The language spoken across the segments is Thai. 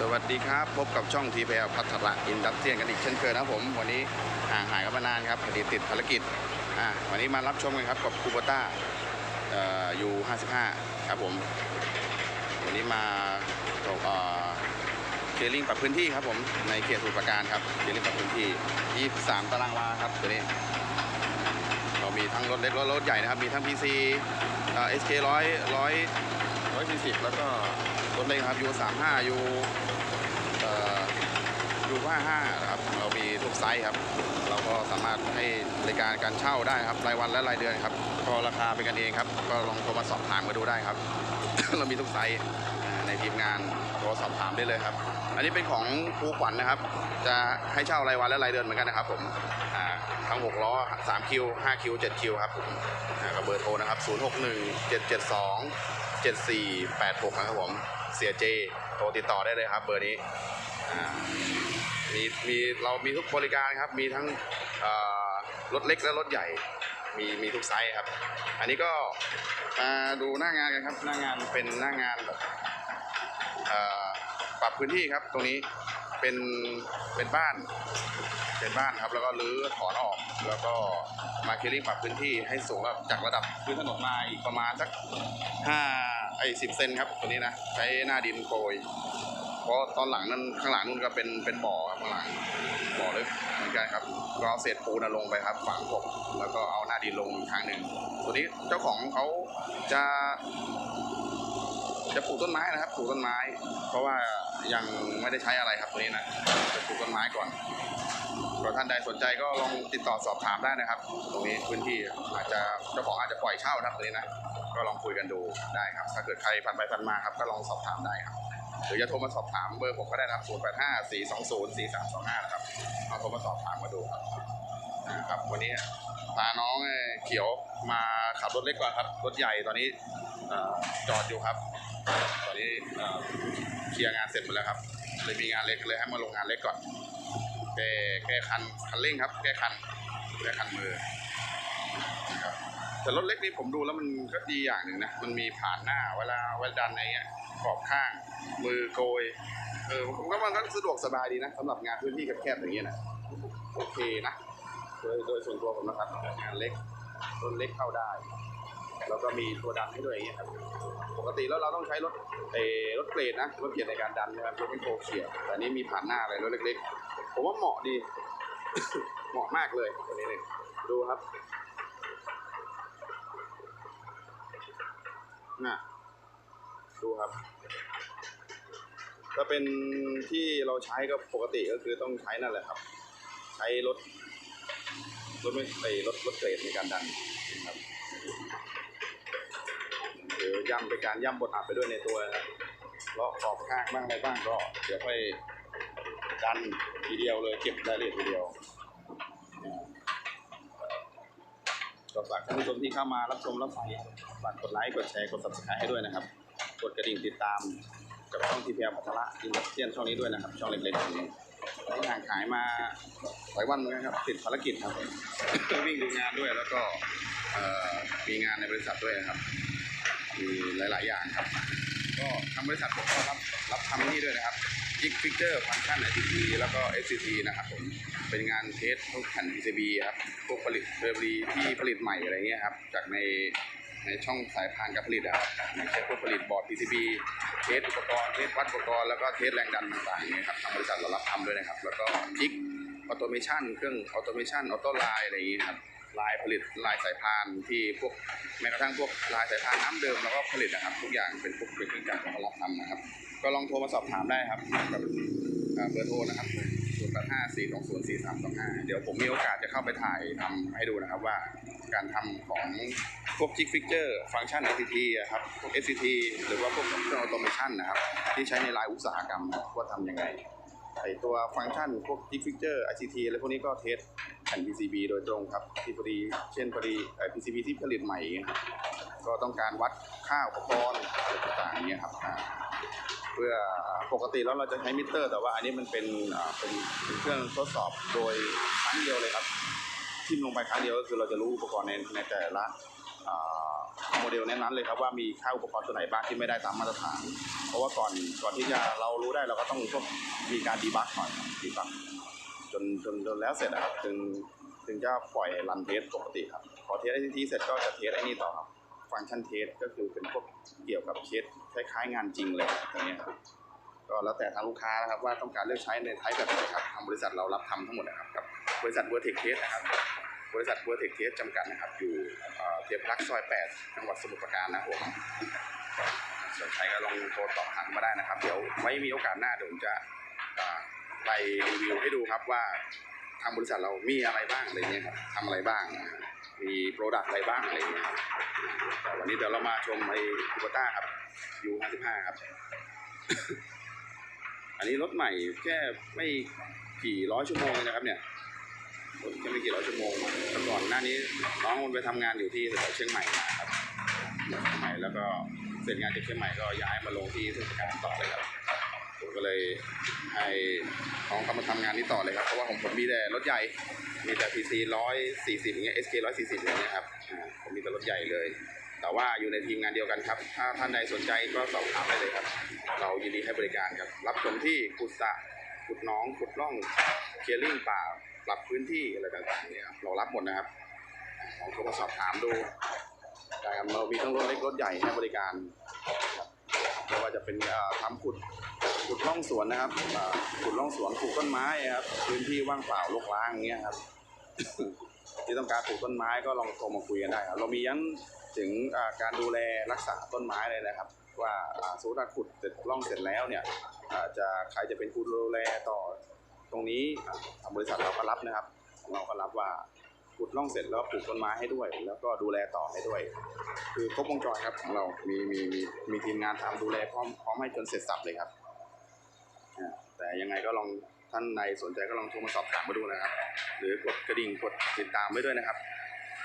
สวัสดีครับ พบกับช่องทีพีพัฒระอินดัสเทียนกันอีกเช่นเคยนะผม วันนี้ห่างหายกันมานานครับพอดีติดภารกิจอ่าวันนี้มารับชมกันครับกับคูโบต้ายู55 ครับผม วันนี้มาตกเคลิงปรับพื้นที่ครับผม ในเขตสุปราการครับเคลิงปรับพื้นที่ 23 ตารางวาครับตัวนี้เรามีทั้งรถเล็กรถรถใหญ่นะครับ มีทั้ง PC เอ่อ SK 100 100 140แล้วก็ รถเล็กครับ U 35 U เอ่อ U 55นะครับเรามีทุกไซส์ครับ เราก็สามารถให้บริการการเช่าได้ครับรายวันและรายเดือนครับก็ราคาเป็นกันเองครับ ก็ลองโทรมาสอบถามมาดูได้ครับ เรามีทุกไซส์ในทีมงานโทรสอบถามได้เลยครับ อันนี้เป็นของครูขวัญนะครับ จะให้เช่ารายวันและรายเดือนเหมือนกันนะครับผมทั้ง 6 ล้อ 3 คิว 5 คิว 7 คิวครับผมกับเบอร์โทรนะครับ 061 772 7486 นะครับผม เสียเจโทรติดต่อได้เลยครับ เบอร์นี้มีมีเรามีทุกบริการครับ มีทั้งรถเล็กและรถใหญ่ มีมีทุกไซส์ครับ อันนี้ก็มาดูหน้างานกันครับ หน้างานเป็นหน้างานแบบปรับพื้นที่ครับ ตรงนี้เป็นเป็นบ้าน เป็นบ้านครับ แล้วก็รื้อถอนออก แล้วก็มาเคลิ่งปรับพื้นที่ให้สูงแบบจากระดับพื้นถนนมาอีกประมาณสักห้า ไอ้สิบเซนครับตัวนี้นะใช้หน้าดินโกยเพราะตอนหลังนั้นข้างหลังนู่นก็เป็นเป็นบ่อครับข้างหลังบ่อลึกเหมือนกันครับก็เอาเศษปูนะลงไปครับฝังกบแล้วก็เอาหน้าดินลงอีกครั้งหนึ่งตัวนี้เจ้าของเขาจะจะปลูกต้นไม้นะครับปลูกต้นไม้ เพราะว่ายังไม่ได้ใช้อะไรครับตัวนี้นะจะปลูกต้นไม้ก่อน ก็ท่านใดสนใจก็ลองติดต่อสอบถามได้นะครับ ตรงนี้พื้นที่อาจจะเจ้าของอาจจะปล่อยเช่านะครับตัวนี้นะก็ลองคุยกันดูได้ครับ ถ้าเกิดใครผ่านไปผ่านมาครับก็ลองสอบถามได้ครับ หรือจะโทรมาสอบถามเบอร์ผมก็ได้นะครับ 0 8 5 4 2 0 4 3 2 5 นะครับลองโทรมาสอบถามมาดูครับนะครับวันนี้พาน้องเขียวมาขับรถเล็กก่อนครับ รถใหญ่ตอนนี้จอดอยู่ครับ ตอนนี้เอ่อเคลียร์งานเสร็จหมดแล้วครับ เลยมีงานเล็กเลยให้มาลงงานเล็กก่อน แก้แก้คันคันเร่งครับ แก้คันแก้คันมือนะครับแต่รถเล็กนี่ผมดูแล้วมันก็ดีอย่างหนึ่งนะมันมีผ่านหน้าเวลาเวลาดันอะไรเงี้ยขอบข้าง มือโกยเออผมว่ามันก็สะดวกสบายดีนะสำหรับงานพื้นที่แคบๆอย่างเงี้ยนะโอเคนะโดยโดยส่วนตัวผมนะครับงานเล็กรถเล็กเข้าได้แล้วก็มีตัวดันให้ด้วยอย่างเงี้ยครับ ปกติแล้วเราต้องใช้รถเอรถเกรดนะ รถเกรดในการดันนะครับรถเป็นโคเขียแต่นี้มีผ่านหน้าอะไรรถเล็ก ผมว่าเหมาะดี เหมาะมากเลยตัวนี้เลยดูครับน่ะดูครับ ถ้าเป็นที่เราใช้ก็ปกติก็คือต้องใช้นั่นแหละครับ ใช้รถรถไม่ไอรถรถเกรดในการดันนะครับหรือย่ำเป็นการย่ำบทอัดไปด้วยในตัวนะครับเลาะขอบข้างบ้างอะไรบ้างก็เดี๋ยวค่อย ดันทีเดียวเลยเก็บรายละเอียดทีเดียวก็ฝากท่านผู้ชมที่เข้ามารับชมรับฟังฝากกดไลค์กดแชร์กด subscribe ให้ด้วยนะครับ กดกระดิ่งติดตามกับช่องทีพีพัทระอินดัสเทียนช่องนี้ด้วยนะครับ ช่องเล็กๆนี้ห่างหายมาหลายวันเหมือนกันครับ ติดภารกิจครับวิ่งดูงานด้วยแล้วก็มีงานในบริษัทด้วยนะครับมีหลาย ๆ อย่างครับ ก็ทางบริษัทผมก็รับรับทำนี่ด้วยนะครับ จิกฟิกเจอร์ฟังก์ชัน ICT แล้วก็ FCT นะครับผม เป็นงานเทสพวกแผ่น PCB ครับ พวกผลิตเบรีที่ผลิตใหม่อะไรเงี้ยครับ จากในในช่องสายพานการผลิตครับอย่างเช่นพวกผลิตบอร์ด PCB เทสอุปกรณ์ เทสวัดอุปกรณ์แล้วก็เทสแรงดันต่างๆเนี่ยครับทางบริษัทเรารับทำด้วยนะครับ แล้วก็จิกออโตเมชันเครื่องออโตเมชันออโต้ไลน์อะไรอย่างงี้ครับลายผลิตลายสายพานที่พวกแม้กระทั่งพวกลายสายพานน้ำเดิมแล้วก็ผลิตนะครับ ทุกอย่างเป็นพวกเป็นเครื่องจักรของเรารับทำนะครับ ก็ลองโทรมาสอบถามได้ครับกับเบอร์โทรนะครับ0 8 5 4 2 0 4 3 2 5เดี๋ยวผมมีโอกาสจะเข้าไปถ่ายทำให้ดูนะครับว่าการทำของพวกจิกฟิกเจอร์ฟังก์ชัน ICT อะครับ พวก SCT หรือว่าพวกเครื่องออโตเมชันนะครับ ที่ใช้ในรายอุตสาหกรรมว่าทำยังไงไอตัวฟังก์ชันพวก Gig Fixture ICT อะไรพวกนี้ก็เทสแผ่น PCB โดยตรงครับ ที่พอดี เช่นพอดีไอ PCB ที่ผลิตใหม่ ก็ต้องการวัดค่าอุปกรณ์ต่างต่างเงี้ยครับ พื่อปกติแล้วเราจะใช้มิเตอร์ แต่ว่าอันนี้มันเป็นเป็นเครื่องทดสอบโดยครั้งเดียวเลยครับทิ่มลงไปครั้งเดียวก็คือเราจะรู้อุปกรณ์ในในแต่ละโมเดลแนั้นๆเลยครับว่ามีค่าอุปกรณ์ตัวไหนบ้างที่ไม่ได้ตามมาตรฐาน เพราะว่าก่อนก่อนที่จะเรารู้ได้เราก็ต้องมีการดีบักหน่อยดีบักจนจนจนแล้วเสร็จนะครับถึงถึงจะปล่อยรันเทสปกติครับพอเทสไอทีเสร็จก็จะเทสไอ้นี่ต่อครับ ฟังก์ชันเทสก็คือเป็นพวกเกี่ยวกับเคสคล้ายๆงานจริงเลยอย่างเงี้ครับก็แล้วแต่ทางลูกค้านะครับว่าต้องการเลือกใช้ในไทป์แบบไหนครับทางบริษัทเรารับทำทั้งหมดนะครับกับบริษัทเวอร์เทคเทสนะครับบริษัทเวอร์เทคเทสจำกัดนะครับ อยู่เทียบรักซอย 8 จังหวัดสมุทรปราการนะครับผมสนใจก็ลองโทรตอบถามมาได้นะครับ เดี๋ยวไว้มีโอกาสหน้าเดี๋ยวผมจะไปรีวิวให้ดูครับว่าทางบริษัทเรามีอะไรบ้างอะไรเงี้ยครับทำอะไรบ้าง มีโปรดักต์อะไรบ้างอะไรเงี้ยครับแต่วันนี้เดี๋ยวเรามาชมไอ้คูปต้าครับยู55ครับ อันนี้รถใหม่แค่ไม่กี่ร้อยชั่วโมงเลยนะครับ เนี่ยรถแค่ไม่กี่ร้อยชั่วโมงแต่ก่อนหน้านี้น้องมันไปทำงานอยู่ที่เชียงใหม่มาครับเชียงใหม่แล้วก็เสร็จงานจากเชียงใหม่ก็ย้ายมาลงที่สมุทรปราการต่อเลยครับผมก็เลยให้น้องเขามาทำงานนี้ต่อเลยครับเพราะว่าของผมมีแต่รถใหญ่ มีแต่ PC ร้อยสี่สิบอย่างเงี้ย SK ร้อยสี่สิบอย่างเงี้ยครับอ่าผมมีแต่รถใหญ่เลย แต่ว่าอยู่ในทีมงานเดียวกันครับ ถ้าท่านใดสนใจก็สอบถามได้เลยครับ เรายินดีให้บริการครับ รับชมที่ขุดสะขุดหน้องขุดร่องเคลียร์ลิงป่า ปรับพื้นที่อะไรต่างๆเนี่ยครับเรารับหมดนะครับลองโทรมาสอบถามดูได้ครับเรามีทั้งรถเล็กรถใหญ่ให้บริการครับไม่ว่าจะเป็นเอ่อทำขุด ขุดร่องสวนนะครับขุดร่องสวนปลูกต้นไม้ครับพื้นที่ว่างเปล่ารกร้างอย่างเงี้ยครับที่ต้องการปลูกต้นไม้ก็ลองโทรมาคุยกันได้ครับเรามียันถึงการดูแลรักษาต้นไม้เลยนะครับ ว่าสมมติขุดเสร็จร่องเสร็จแล้วเนี่ยจะใครจะเป็นผู้ดูแลต่อตรงนี้บริษัทเราก็รับนะครับ เราก็รับว่าขุดร่องเสร็จแล้วปลูกต้นไม้ให้ด้วย แล้วก็ดูแลต่อให้ด้วย คือครบวงจรครับของเรามีมีมีมีทีมงานทำดูแลพร้อมพร้อมให้จนเสร็จสับเลยครับ แต่ยังไงก็ลองท่านในสนใจก็ลองโทรมาสอบถามมาดูนะครับ หรือกดกระดิ่งกดติดตามไว้ด้วยนะครับ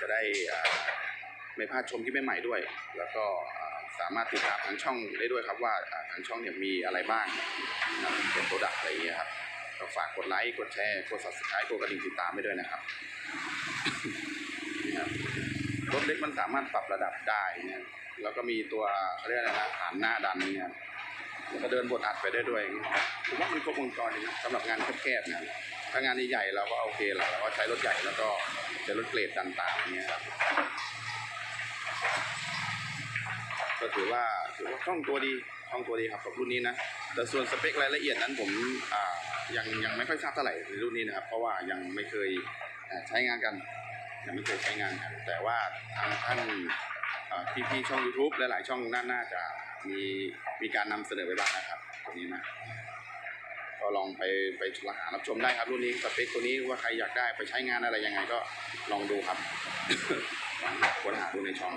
จะได้ไม่พลาดชมที่ใหม่ๆด้วย แล้วก็สามารถติดตามทางช่องได้ด้วยครับว่าทางช่องเนี่ยมีอะไรบ้างเป็นโปรดักต์อะไรอย่างเงี้ยครับก็ฝากกดไลค์กดแชร์กด subscribe กดกระดิ่งติดตามไว้ด้วยนะครับนี่ครับรถเล็กมันสามารถปรับระดับได้นี่แล้วก็มีตัวเขาเรียกอะไรนะฐานหน้าดันเนี่ย ก็เดินบทอัดไปได้ด้วยผมว่ามันครบวงจรดีนะสำหรับงานแคบๆเนี่ยถ้างานใหญ่ๆเราก็โอเคแหละเราก็ใช้รถใหญ่แล้วก็ใช้รถเกรดดันตามอย่างเงี้ยครับก็ถือว่าถือว่าคล่องตัวดีคล่องตัวดีครับกับรุ่นนี้นะแต่ส่วนสเปครายละเอียดนั้นผมอ่ายังยังไม่ค่อยทราบเท่าไหร่ในรุ่นนี้นะครับ เพราะว่ายังไม่เคยใช้งานกันยังไม่เคยใช้งานกันแต่ว่าทางท่านพี่ๆช่อง YouTube หลายๆช่องน่าจะ มีมีการนำเสนอไปบ้างนะครับตัวนี้นะก็ลองไปไปหารับชมได้ครับรุ่นนี้สเปคตัวนี้ว่าใครอยากได้ไปใช้งานอะไรยังไงก็ลองดูครับลองค้นหาดูในช่อง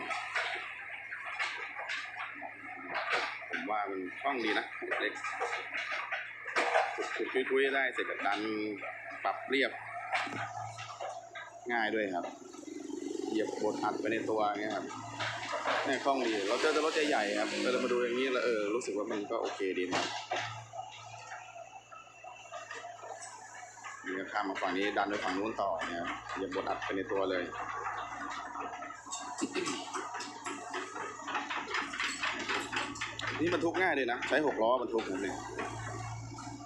ผมว่ามันคล่องดีนะเล็กขุดคุยๆได้เสร็จกับดันปรับเรียบ ง่ายด้วยครับเหยียบบดอัดไปในตัวอย่างเงี้ยครับ เนี่ยคล่องดีเราเจอแต่รถใหญ่ครับเรามาดูอย่างนี้แล้วเออรู้สึกว่ามันก็โอเคดีนะนี่ก็ข้ามมาฝั่งนี้ดันไปฝั่งนู้นต่อเนี่ยครับเหยียบดอัดไปในตัวเลยนี่บรรทุกง่ายเลยนะ ใช้หกล้อบรรทุกนะเนี่ย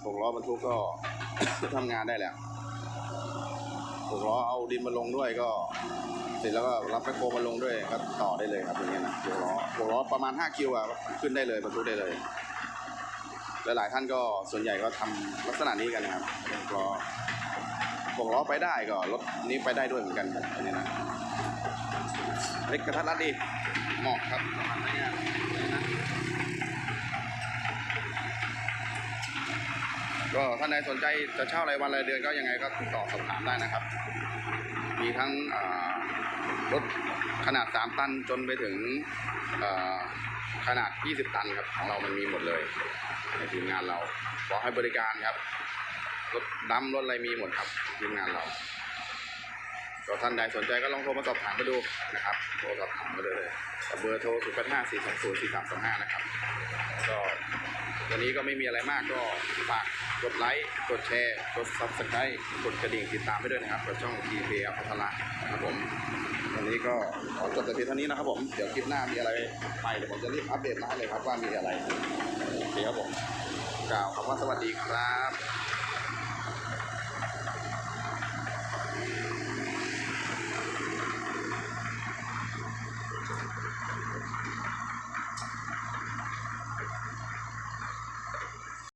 หกล้อบรรทุกก็ทำงานได้แหล้วหกล้อเอาดินมาลงด้วยก็ เสร็จแล้วก็รับแมคโครมาลงด้วยก็ต่อได้เลยครับอย่างเงี้ยนะหกล้อหกล้อประมาณ5คิวอะขึ้นได้เลยบรรทุกได้เลยหลายๆท่านก็ส่วนใหญ่ก็ทำลักษณะนี้กันนะครับหกล้อหกล้อไปได้ก็รถนี้ไปได้ด้วยเหมือนกันครับอันนี้นะเล็กกระทัดรัดดีเหมาะครับประมาณนี้ก็ท่านใดสนใจจะเช่ารายวันรายเดือนก็ยังไงก็ติดต่อสอบถามได้นะครับ มีทั้ง รถขนาด 3 ตันจนไปถึงอ่าขนาด 20 ตันครับของเรามันมีหมดเลยในทีมงานเราขอให้บริการครับรถดำรถอะไรมีหมดครับทีมงานเราก็ท่านใดสนใจก็ลองโทรมาสอบถามมาดูนะครับโทรสอบถามมาได้เลยเบอร์โทร0 8 5 4 2 0 4 3 2 5นะครับก็วันนี้ก็ไม่มีอะไรมากก็ฝากกดไลค์กดแชร์ กด subscribe กดกระดิ่งติดตามไปด้วยนะครับกับช่อง t p พัฒนานะครับผม วันนี้ก็ขอจบแต่เพียงเท่านี้นะครับผม เดี๋ยวคลิปหน้ามีอะไรใหม่เดี๋ยวผมจะรีบอัปเดตมาเลยครับว่ามีอะไรโอเคครับผมกล่าวคำว่าสวัสดีครับ